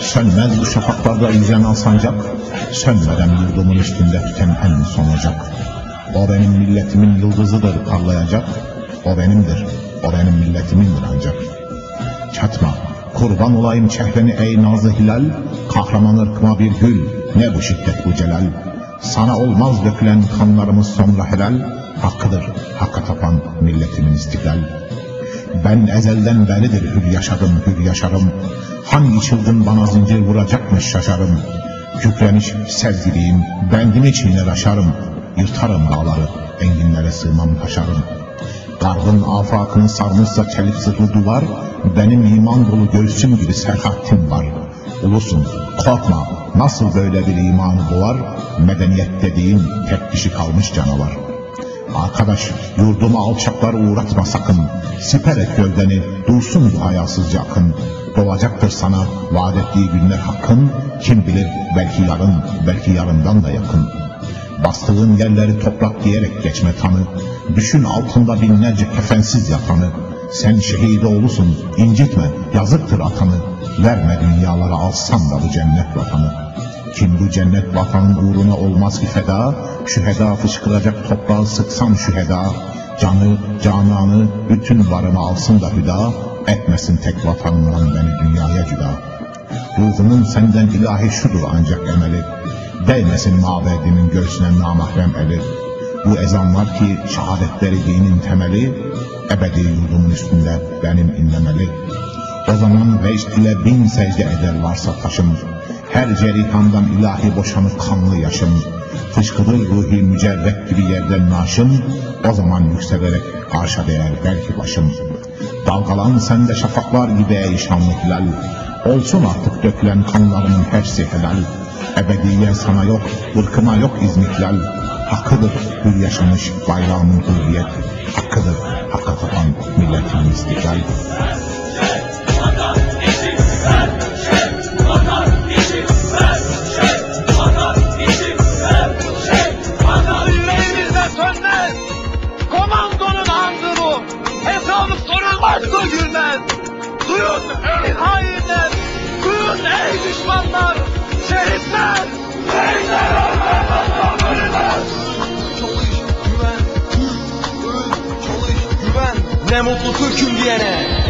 Sönmez bu şafaklarda yüzen al sancak, sönmeden yurdumun üstünde tüten en son ocak. O benim milletimin yıldızıdır parlayacak, o benimdir, o benim milletimindir ancak. Çatma, kurban olayım çehreni ey nazlı hilal, kahraman ırkıma bir gül, ne bu şiddet bu celal. Sana olmaz dökülen kanlarımız sonra helal, hakkıdır, hakka tapan milletimin istiklal. Ben ezelden beridir hür yaşadım, hür yaşarım. Hangi çılgın bana zincir vuracakmış şaşarım. Kükremiş sevgiliyim, bendimi çiğner aşarım. Yırtarım dağları, enginlere sığmam taşarım. Garbın afakını sarmışsa çelik zırhlı duvar, benim iman dolu göğsüm gibi serhatim var. Ulusun, korkma, nasıl böyle bir imanı boğar, medeniyet dediğin tek kişi kalmış canavar. Arkadaş, yurdumu alçaklar uğratma sakın, siper et gövdeni, dursun hayasızca akın. Dolacaktır sana vaat ettiği günler hakkın, kim bilir belki yarın, belki yarından da yakın. Bastığın yerleri toprak diyerek geçme tanı, düşün altında binlerce kefensiz yatanı. Sen şehide oğlusun, incitme, yazıktır atanı. Verme dünyalara alsan da bu cennet vatanı. Kim bu cennet vatanın uğruna olmaz ki feda, şüheda fışkıracak toprağı sıksan şüheda. Canı, cananı, bütün varını alsın da hüda, etmesin tek vatanından beni dünyaya cüda. Ruhunun senden ilahi şudur ancak emeli, değmesin mabedimin göğsüne namahrem eli. Bu ezanlar ki şehadetleri dinin temeli, ebedi yurdumun üstünde benim inlemeli. O zaman vecd ile bin secde eder varsa taşım, her cerihandan ilahi boşanır kanlı yaşım. Fışkırır ruhi mücerret gibi yerden naşım, o zaman yükselerek arşa değer belki başım. Dalgalan sende şafaklar gibi ey şanlı hilal, olsun artık dökülen kanlarımın hepsi helal. Ebediye sana yok, ırkıma yok izmiklal. Hakkıdır hür yaşamış bayrağımın hürriyet, hakkıdır hakka tapan milletin istiklal. Hesabı sorulmazsa gülmez. Duyun ey hainler. Duyun ey düşmanlar. Şehitler. Şehitler. Çalış, güven, Türk, çalış, güven. Ne mutlu Türk'üm diyene.